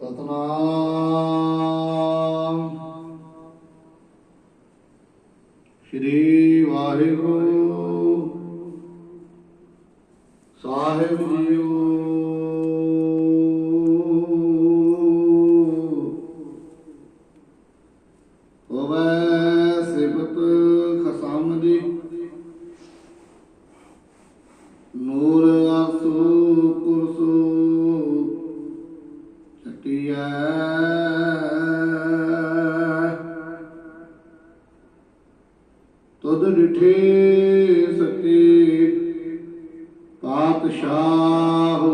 ਸਤਨਾਮ। ਸ੍ਰੀ ਵਾਹਿਗੁਰੂ ਸਾਹਿਬ ਜੀਓ। ਹੋਵੇ ਤੁਧ ਡਿਠੇ ਸਕੇ ਪਾਤਸ਼ਾਹੂ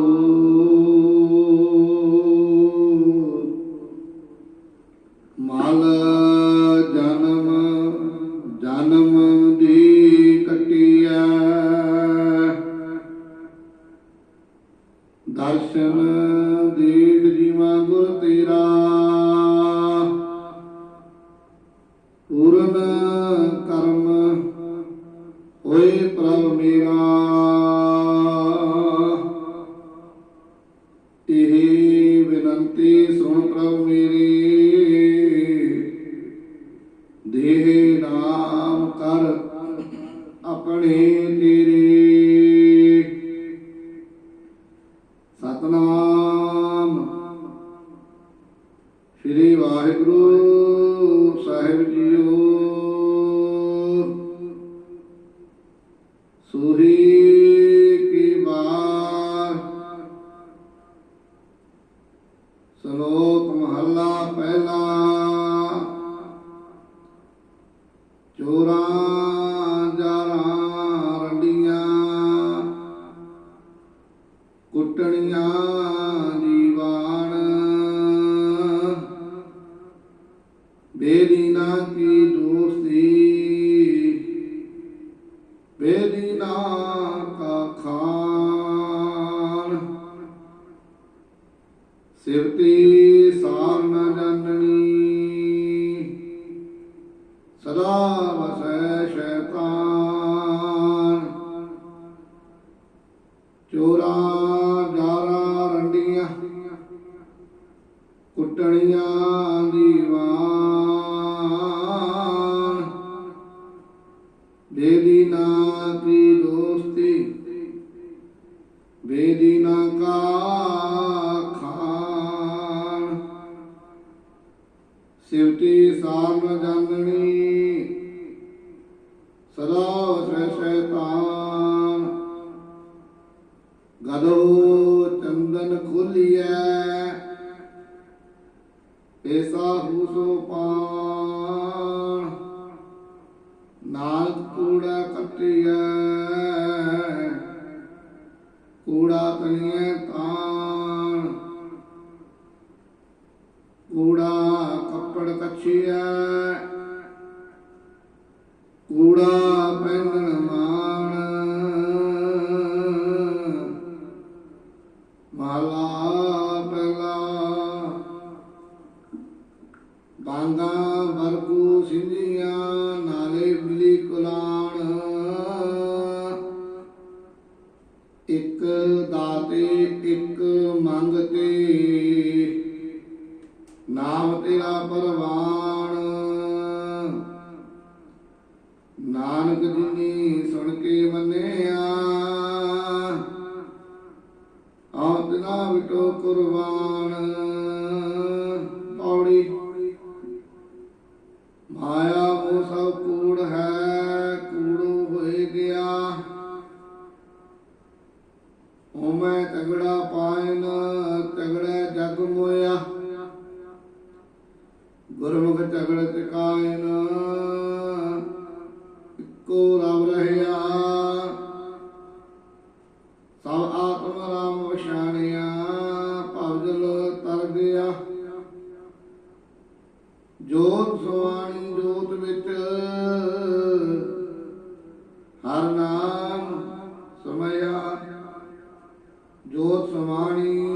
ਮਲ ਜਨਮ ਜਨਮ ਦੀ ਕਟਿਐ ਦਰਸ਼ਨ ਦੇਖ ਜੀਵਾ ਗੁਰ ਤੇਰਾ। ਸ਼ਲੋਕ ਮਹੱਲਾ ਪਹਿਲਾ। ਚੋਰਾਂ ਜਾਰਾਂ ਰੰਡੀਆਂ ਕੁੱਟਣੀਆਂ ਜੀਵਾਨ ਬੇਦੀਨਾ ਕੀ ਦੋਸਤੀ ਸਿਵਤੀ ਸਾਰ ਨ ਜਾਣਨੀ ਸਦਾ ਵਸੈ ਸ਼ੈਤਾਨ। ਚੋਰਾਂ ਜਾਰਾਂ ਰੰਡੀਆਂ, ਕੁੱਟਣੀਆਂ ਦੀਵਾਨ ਬੇਦੀਨਾ ਕੀ ਦੋਸਤੀ ਬੇਦੀਨਾ ਕਾ ਸਿਵਤੀ ਸਾਰ ਨ ਜਾਣਣੀ ਸਦਾ ਵਸੈ ਸ਼ੈਤਾਨ ਗਦੋ ਚੰਦਨ ਖੋਲੀਐ ਐਸਾ ਹੂਸੋ ਪਾਣ। ਨਾਨਕ ਕੂੜਾ ਕੱਟਿਐ, ਕੂੜਾ ਤਣੀਐ ਤਾਣ ਕੂੜਾ ਕੱਪੜ ਕੂੜਾ ਪਹਿਨਣ ਮਾਣ ਮਾਲਾ ਨਾਮ ਤੇਰਾ ਪਰਵਾਨ ਨਾਨਕ ਜਿਨੀ ਸੁਣ ਕੇ ਮੰਨਿਆ ਆਪ ਨਾ ਵਿਟੋ ਕੁਰਬਾਨ। ਗੁਰਮੁਖ ਤਗੜ ਤਿਕਾਇਨ ਇੱਕੋ ਰਵ ਰਹਿਆ। ਸਭ ਆਤਮ ਰਾਮ ਵਸ਼ਾਣਿਆ ਭਵਜਲ ਤਰ ਗਿਆ। ਜੋਤ ਸੁਆਣੀ, ਜੋਤ ਵਿੱਚ ਹਰ ਨਾਮ ਸਮਇਆ। ਜੋਤ ਸੁਆਣੀ